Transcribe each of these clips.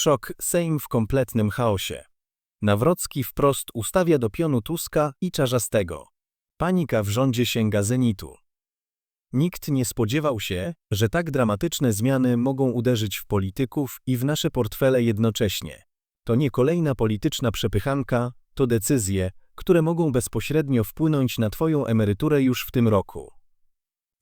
Szok, Sejm w kompletnym chaosie. Nawrocki wprost ustawia do pionu Tuska i Czarzastego. Panika w rządzie sięga zenitu. Nikt nie spodziewał się, że tak dramatyczne zmiany mogą uderzyć w polityków i w nasze portfele jednocześnie. To nie kolejna polityczna przepychanka, to decyzje, które mogą bezpośrednio wpłynąć na Twoją emeryturę już w tym roku.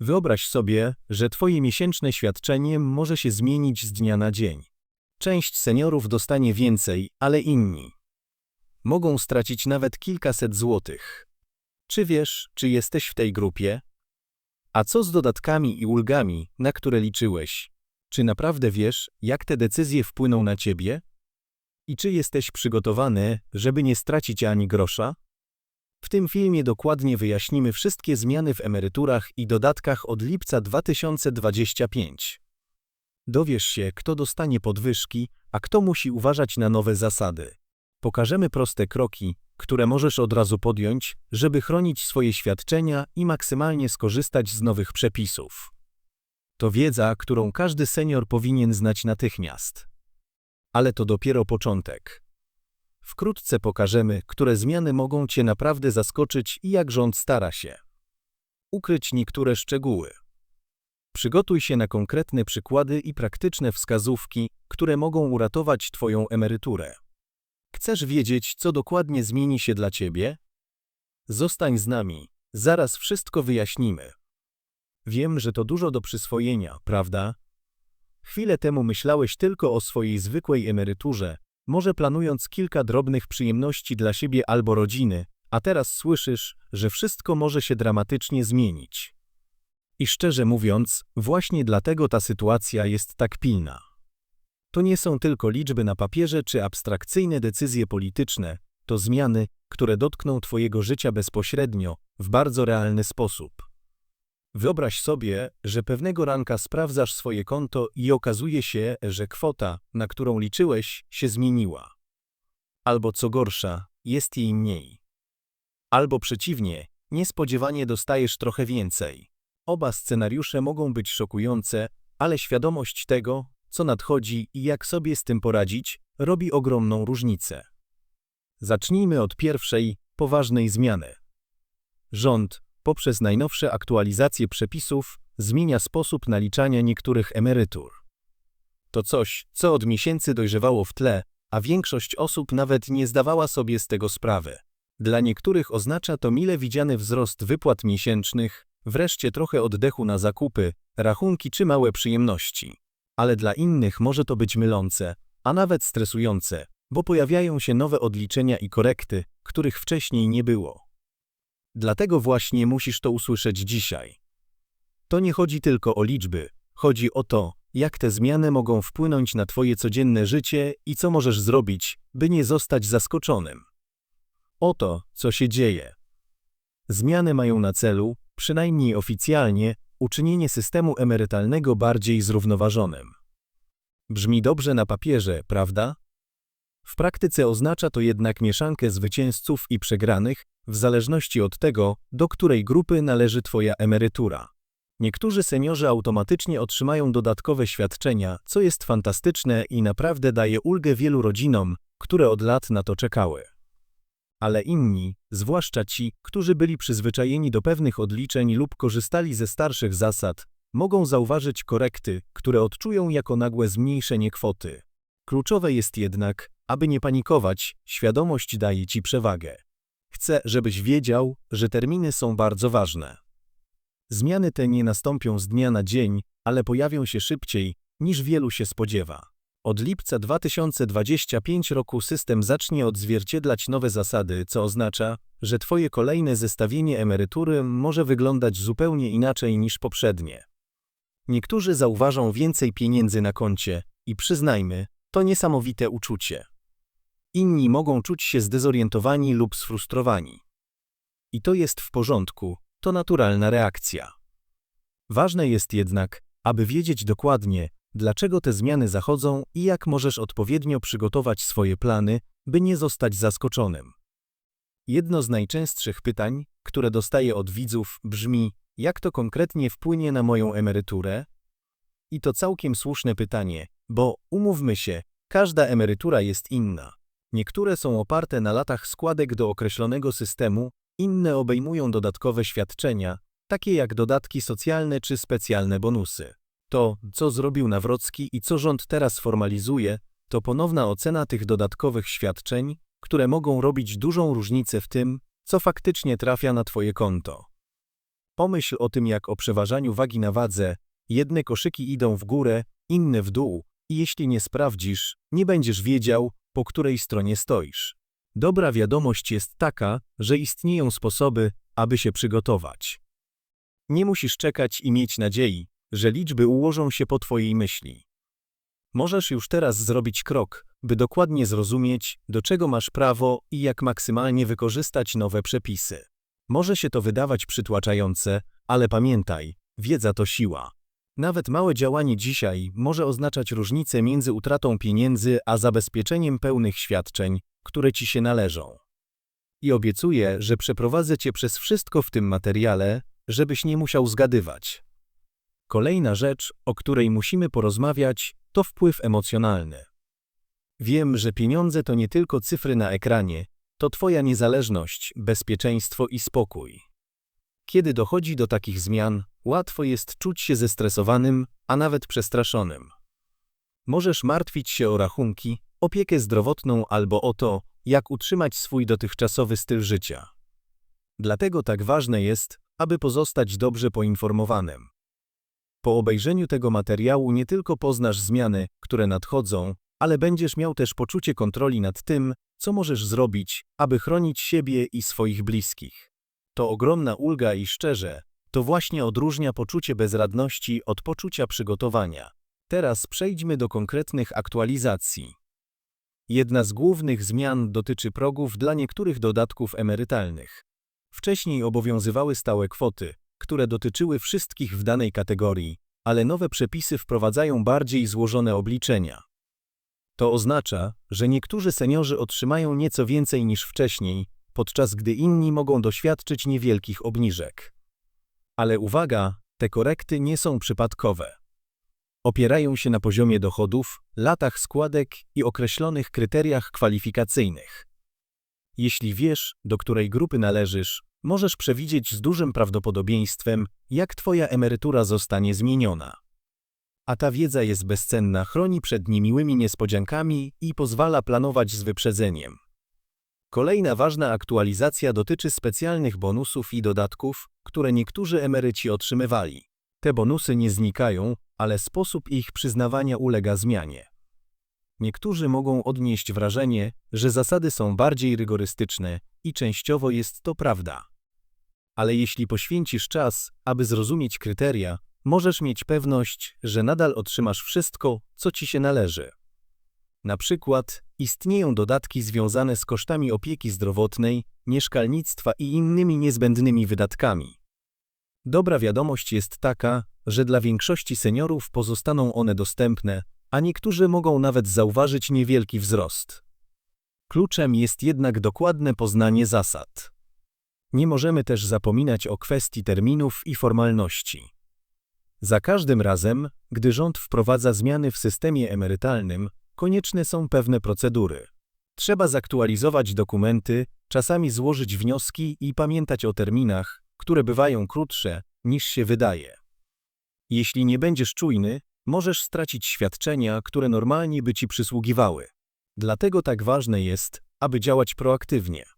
Wyobraź sobie, że Twoje miesięczne świadczenie może się zmienić z dnia na dzień. Część seniorów dostanie więcej, ale inni mogą stracić nawet kilkaset złotych. Czy wiesz, czy jesteś w tej grupie? A co z dodatkami i ulgami, na które liczyłeś? Czy naprawdę wiesz, jak te decyzje wpłyną na ciebie? I czy jesteś przygotowany, żeby nie stracić ani grosza? W tym filmie dokładnie wyjaśnimy wszystkie zmiany w emeryturach i dodatkach od lipca 2025. Dowiesz się, kto dostanie podwyżki, a kto musi uważać na nowe zasady. Pokażemy proste kroki, które możesz od razu podjąć, żeby chronić swoje świadczenia i maksymalnie skorzystać z nowych przepisów. To wiedza, którą każdy senior powinien znać natychmiast. Ale to dopiero początek. Wkrótce pokażemy, które zmiany mogą Cię naprawdę zaskoczyć i jak rząd stara się ukryć niektóre szczegóły. Przygotuj się na konkretne przykłady i praktyczne wskazówki, które mogą uratować Twoją emeryturę. Chcesz wiedzieć, co dokładnie zmieni się dla Ciebie? Zostań z nami, zaraz wszystko wyjaśnimy. Wiem, że to dużo do przyswojenia, prawda? Chwilę temu myślałeś tylko o swojej zwykłej emeryturze, może planując kilka drobnych przyjemności dla siebie albo rodziny, a teraz słyszysz, że wszystko może się dramatycznie zmienić. I szczerze mówiąc, właśnie dlatego ta sytuacja jest tak pilna. To nie są tylko liczby na papierze czy abstrakcyjne decyzje polityczne, to zmiany, które dotkną Twojego życia bezpośrednio, w bardzo realny sposób. Wyobraź sobie, że pewnego ranka sprawdzasz swoje konto i okazuje się, że kwota, na którą liczyłeś, się zmieniła. Albo co gorsza, jest jej mniej. Albo przeciwnie, niespodziewanie dostajesz trochę więcej. Oba scenariusze mogą być szokujące, ale świadomość tego, co nadchodzi i jak sobie z tym poradzić, robi ogromną różnicę. Zacznijmy od pierwszej, poważnej zmiany. Rząd, poprzez najnowsze aktualizacje przepisów, zmienia sposób naliczania niektórych emerytur. To coś, co od miesięcy dojrzewało w tle, a większość osób nawet nie zdawała sobie z tego sprawy. Dla niektórych oznacza to mile widziany wzrost wypłat miesięcznych, wreszcie trochę oddechu na zakupy, rachunki czy małe przyjemności. Ale dla innych może to być mylące, a nawet stresujące, bo pojawiają się nowe odliczenia i korekty, których wcześniej nie było. Dlatego właśnie musisz to usłyszeć dzisiaj. To nie chodzi tylko o liczby, chodzi o to, jak te zmiany mogą wpłynąć na Twoje codzienne życie i co możesz zrobić, by nie zostać zaskoczonym. Oto, co się dzieje. Zmiany mają na celu, przynajmniej oficjalnie, uczynienie systemu emerytalnego bardziej zrównoważonym. Brzmi dobrze na papierze, prawda? W praktyce oznacza to jednak mieszankę zwycięzców i przegranych, w zależności od tego, do której grupy należy Twoja emerytura. Niektórzy seniorzy automatycznie otrzymają dodatkowe świadczenia, co jest fantastyczne i naprawdę daje ulgę wielu rodzinom, które od lat na to czekały. Ale inni, zwłaszcza ci, którzy byli przyzwyczajeni do pewnych odliczeń lub korzystali ze starszych zasad, mogą zauważyć korekty, które odczują jako nagłe zmniejszenie kwoty. Kluczowe jest jednak, aby nie panikować, świadomość daje ci przewagę. Chcę, żebyś wiedział, że terminy są bardzo ważne. Zmiany te nie nastąpią z dnia na dzień, ale pojawią się szybciej, niż wielu się spodziewa. Od lipca 2025 roku system zacznie odzwierciedlać nowe zasady, co oznacza, że Twoje kolejne zestawienie emerytury może wyglądać zupełnie inaczej niż poprzednie. Niektórzy zauważą więcej pieniędzy na koncie i przyznajmy, to niesamowite uczucie. Inni mogą czuć się zdezorientowani lub sfrustrowani. I to jest w porządku, to naturalna reakcja. Ważne jest jednak, aby wiedzieć dokładnie, dlaczego te zmiany zachodzą i jak możesz odpowiednio przygotować swoje plany, by nie zostać zaskoczonym. Jedno z najczęstszych pytań, które dostaję od widzów, brzmi: jak to konkretnie wpłynie na moją emeryturę? I to całkiem słuszne pytanie, bo umówmy się, Każda emerytura jest inna. Niektóre są oparte na latach składek do określonego systemu, inne obejmują dodatkowe świadczenia, takie jak dodatki socjalne czy specjalne bonusy. To, co zrobił Nawrocki i co rząd teraz formalizuje, to ponowna ocena tych dodatkowych świadczeń, które mogą robić dużą różnicę w tym, co faktycznie trafia na Twoje konto. Pomyśl o tym jak o przeważaniu wagi na wadze, jedne koszyki idą w górę, inne w dół, i jeśli nie sprawdzisz, nie będziesz wiedział, po której stronie stoisz. Dobra wiadomość jest taka, że istnieją sposoby, aby się przygotować. Nie musisz czekać i mieć nadziei, że liczby ułożą się po Twojej myśli. Możesz już teraz zrobić krok, by dokładnie zrozumieć, do czego masz prawo i jak maksymalnie wykorzystać nowe przepisy. Może się to wydawać przytłaczające, ale pamiętaj, wiedza to siła. Nawet małe działanie dzisiaj może oznaczać różnicę między utratą pieniędzy a zabezpieczeniem pełnych świadczeń, które ci się należą. I obiecuję, że przeprowadzę cię przez wszystko w tym materiale, żebyś nie musiał zgadywać. Kolejna rzecz, o której musimy porozmawiać, to wpływ emocjonalny. Wiem, że pieniądze to nie tylko cyfry na ekranie, to Twoja niezależność, bezpieczeństwo i spokój. Kiedy dochodzi do takich zmian, łatwo jest czuć się zestresowanym, a nawet przestraszonym. Możesz martwić się o rachunki, opiekę zdrowotną albo o to, jak utrzymać swój dotychczasowy styl życia. Dlatego tak ważne jest, aby pozostać dobrze poinformowanym. Po obejrzeniu tego materiału nie tylko poznasz zmiany, które nadchodzą, ale będziesz miał też poczucie kontroli nad tym, co możesz zrobić, aby chronić siebie i swoich bliskich. To ogromna ulga i szczerze, to właśnie odróżnia poczucie bezradności od poczucia przygotowania. Teraz przejdźmy do konkretnych aktualizacji. Jedna z głównych zmian dotyczy progów dla niektórych dodatków emerytalnych. Wcześniej obowiązywały stałe kwoty, które dotyczyły wszystkich w danej kategorii, ale nowe przepisy wprowadzają bardziej złożone obliczenia. To oznacza, że niektórzy seniorzy otrzymają nieco więcej niż wcześniej, podczas gdy inni mogą doświadczyć niewielkich obniżek. Ale uwaga, te korekty nie są przypadkowe. Opierają się na poziomie dochodów, latach składek i określonych kryteriach kwalifikacyjnych. Jeśli wiesz, do której grupy należysz, możesz przewidzieć z dużym prawdopodobieństwem, jak Twoja emerytura zostanie zmieniona. A ta wiedza jest bezcenna, chroni przed niemiłymi niespodziankami i pozwala planować z wyprzedzeniem. Kolejna ważna aktualizacja dotyczy specjalnych bonusów i dodatków, które niektórzy emeryci otrzymywali. Te bonusy nie znikają, ale sposób ich przyznawania ulega zmianie. Niektórzy mogą odnieść wrażenie, że zasady są bardziej rygorystyczne i częściowo jest to prawda. Ale jeśli poświęcisz czas, aby zrozumieć kryteria, możesz mieć pewność, że nadal otrzymasz wszystko, co ci się należy. Na przykład istnieją dodatki związane z kosztami opieki zdrowotnej, mieszkalnictwa i innymi niezbędnymi wydatkami. Dobra wiadomość jest taka, że dla większości seniorów pozostaną one dostępne, a niektórzy mogą nawet zauważyć niewielki wzrost. Kluczem jest jednak dokładne poznanie zasad. Nie możemy też zapominać o kwestii terminów i formalności. Za każdym razem, gdy rząd wprowadza zmiany w systemie emerytalnym, konieczne są pewne procedury. Trzeba zaktualizować dokumenty, czasami złożyć wnioski i pamiętać o terminach, które bywają krótsze, niż się wydaje. Jeśli nie będziesz czujny, możesz stracić świadczenia, które normalnie by ci przysługiwały. Dlatego tak ważne jest, aby działać proaktywnie.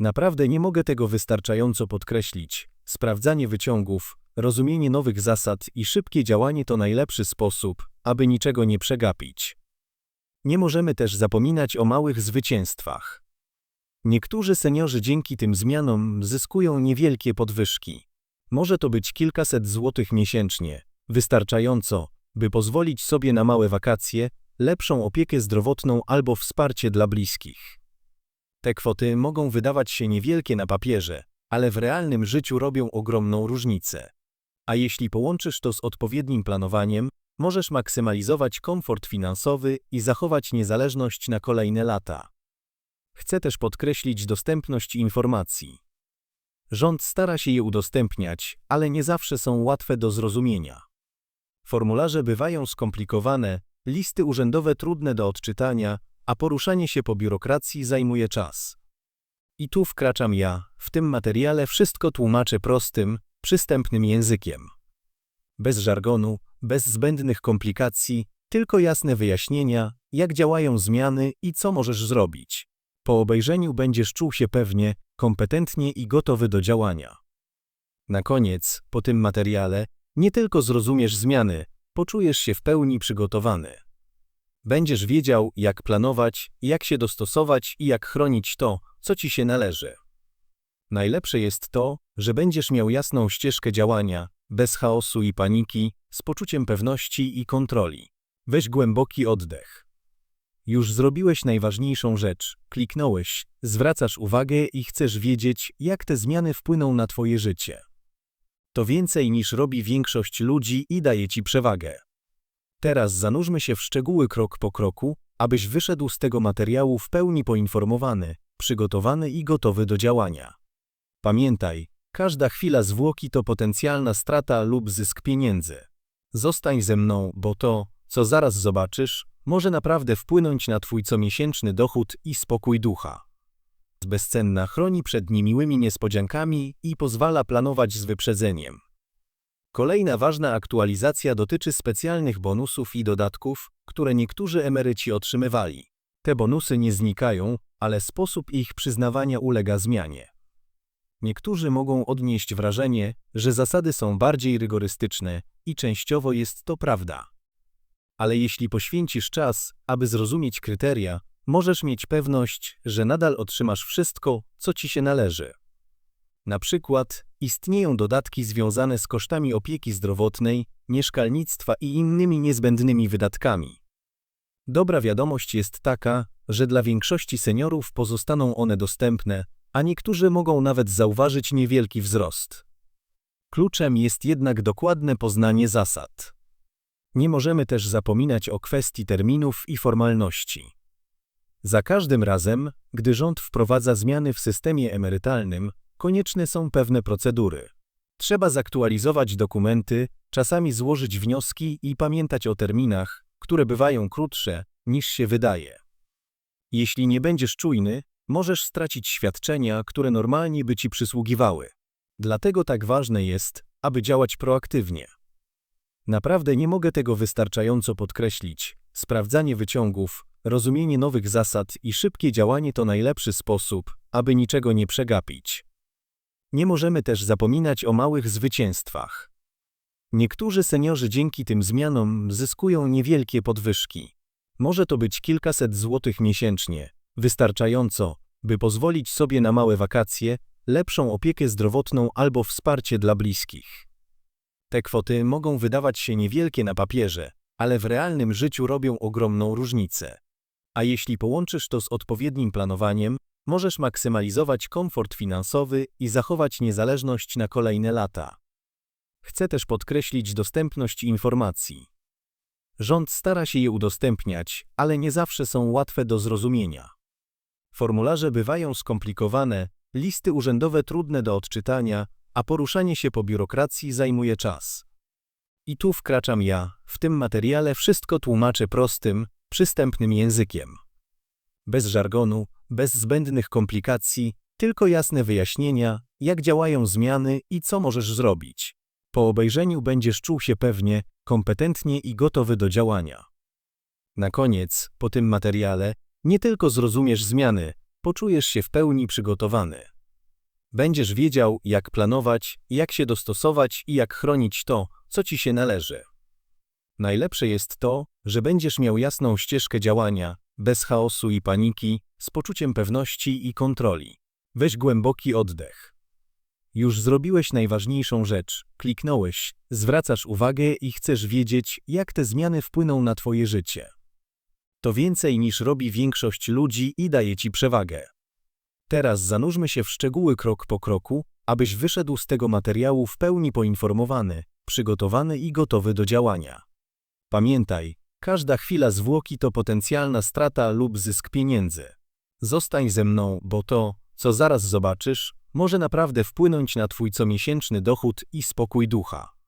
Naprawdę nie mogę tego wystarczająco podkreślić. Sprawdzanie wyciągów, rozumienie nowych zasad i szybkie działanie to najlepszy sposób, aby niczego nie przegapić. Nie możemy też zapominać o małych zwycięstwach. Niektórzy seniorzy dzięki tym zmianom zyskują niewielkie podwyżki. Może to być kilkaset złotych miesięcznie, wystarczająco, by pozwolić sobie na małe wakacje, lepszą opiekę zdrowotną albo wsparcie dla bliskich. Te kwoty mogą wydawać się niewielkie na papierze, ale w realnym życiu robią ogromną różnicę. A jeśli połączysz to z odpowiednim planowaniem, możesz maksymalizować komfort finansowy i zachować niezależność na kolejne lata. Chcę też podkreślić dostępność informacji. Rząd stara się je udostępniać, ale nie zawsze są łatwe do zrozumienia. Formularze bywają skomplikowane, listy urzędowe trudne do odczytania, a poruszanie się po biurokracji zajmuje czas. I tu wkraczam ja, w tym materiale wszystko tłumaczę prostym, przystępnym językiem. Bez żargonu, bez zbędnych komplikacji, tylko jasne wyjaśnienia, jak działają zmiany i co możesz zrobić. Po obejrzeniu będziesz czuł się pewnie, kompetentnie i gotowy do działania. Na koniec, po tym materiale, nie tylko zrozumiesz zmiany, poczujesz się w pełni przygotowany. Będziesz wiedział, jak planować, jak się dostosować i jak chronić to, co ci się należy. Najlepsze jest to, że będziesz miał jasną ścieżkę działania, bez chaosu i paniki, z poczuciem pewności i kontroli. Weź głęboki oddech. Już zrobiłeś najważniejszą rzecz, kliknąłeś, zwracasz uwagę i chcesz wiedzieć, jak te zmiany wpłyną na Twoje życie. To więcej niż robi większość ludzi i daje Ci przewagę. Teraz zanurzmy się w szczegóły krok po kroku, abyś wyszedł z tego materiału w pełni poinformowany, przygotowany i gotowy do działania. Pamiętaj, każda chwila zwłoki to potencjalna strata lub zysk pieniędzy. Zostań ze mną, bo to, co zaraz zobaczysz, może naprawdę wpłynąć na Twój comiesięczny dochód i spokój ducha. Bezcenna chroni przed niemiłymi niespodziankami i pozwala planować z wyprzedzeniem. Kolejna ważna aktualizacja dotyczy specjalnych bonusów i dodatków, które niektórzy emeryci otrzymywali. Te bonusy nie znikają, ale sposób ich przyznawania ulega zmianie. Niektórzy mogą odnieść wrażenie, że zasady są bardziej rygorystyczne i częściowo jest to prawda. Ale jeśli poświęcisz czas, aby zrozumieć kryteria, możesz mieć pewność, że nadal otrzymasz wszystko, co ci się należy. Na przykład istnieją dodatki związane z kosztami opieki zdrowotnej, mieszkalnictwa i innymi niezbędnymi wydatkami. Dobra wiadomość jest taka, że dla większości seniorów pozostaną one dostępne, a niektórzy mogą nawet zauważyć niewielki wzrost. Kluczem jest jednak dokładne poznanie zasad. Nie możemy też zapominać o kwestii terminów i formalności. Za każdym razem, gdy rząd wprowadza zmiany w systemie emerytalnym, konieczne są pewne procedury. Trzeba zaktualizować dokumenty, czasami złożyć wnioski i pamiętać o terminach, które bywają krótsze, niż się wydaje. Jeśli nie będziesz czujny, możesz stracić świadczenia, które normalnie by ci przysługiwały. Dlatego tak ważne jest, aby działać proaktywnie. Naprawdę nie mogę tego wystarczająco podkreślić. Sprawdzanie wyciągów, rozumienie nowych zasad i szybkie działanie to najlepszy sposób, aby niczego nie przegapić. Nie możemy też zapominać o małych zwycięstwach. Niektórzy seniorzy dzięki tym zmianom zyskują niewielkie podwyżki. Może to być kilkaset złotych miesięcznie, wystarczająco, by pozwolić sobie na małe wakacje, lepszą opiekę zdrowotną albo wsparcie dla bliskich. Te kwoty mogą wydawać się niewielkie na papierze, ale w realnym życiu robią ogromną różnicę. A jeśli połączysz to z odpowiednim planowaniem, możesz maksymalizować komfort finansowy i zachować niezależność na kolejne lata. Chcę też podkreślić dostępność informacji. Rząd stara się je udostępniać, ale nie zawsze są łatwe do zrozumienia. Formularze bywają skomplikowane, listy urzędowe trudne do odczytania, a poruszanie się po biurokracji zajmuje czas. I tu wkraczam ja, w tym materiale wszystko tłumaczę prostym, przystępnym językiem. Bez żargonu, bez zbędnych komplikacji, tylko jasne wyjaśnienia, jak działają zmiany i co możesz zrobić. Po obejrzeniu będziesz czuł się pewnie, kompetentnie i gotowy do działania. Na koniec, po tym materiale, nie tylko zrozumiesz zmiany, poczujesz się w pełni przygotowany. Będziesz wiedział, jak planować, jak się dostosować i jak chronić to, co ci się należy. Najlepsze jest to, że będziesz miał jasną ścieżkę działania, bez chaosu i paniki, z poczuciem pewności i kontroli. Weź głęboki oddech. Już zrobiłeś najważniejszą rzecz, kliknąłeś, zwracasz uwagę i chcesz wiedzieć, jak te zmiany wpłyną na Twoje życie. To więcej niż robi większość ludzi i daje Ci przewagę. Teraz zanurzmy się w szczegóły krok po kroku, abyś wyszedł z tego materiału w pełni poinformowany, przygotowany i gotowy do działania. Pamiętaj, każda chwila zwłoki to potencjalna strata lub zysk pieniędzy. Zostań ze mną, bo to, co zaraz zobaczysz, może naprawdę wpłynąć na Twój comiesięczny dochód i spokój ducha.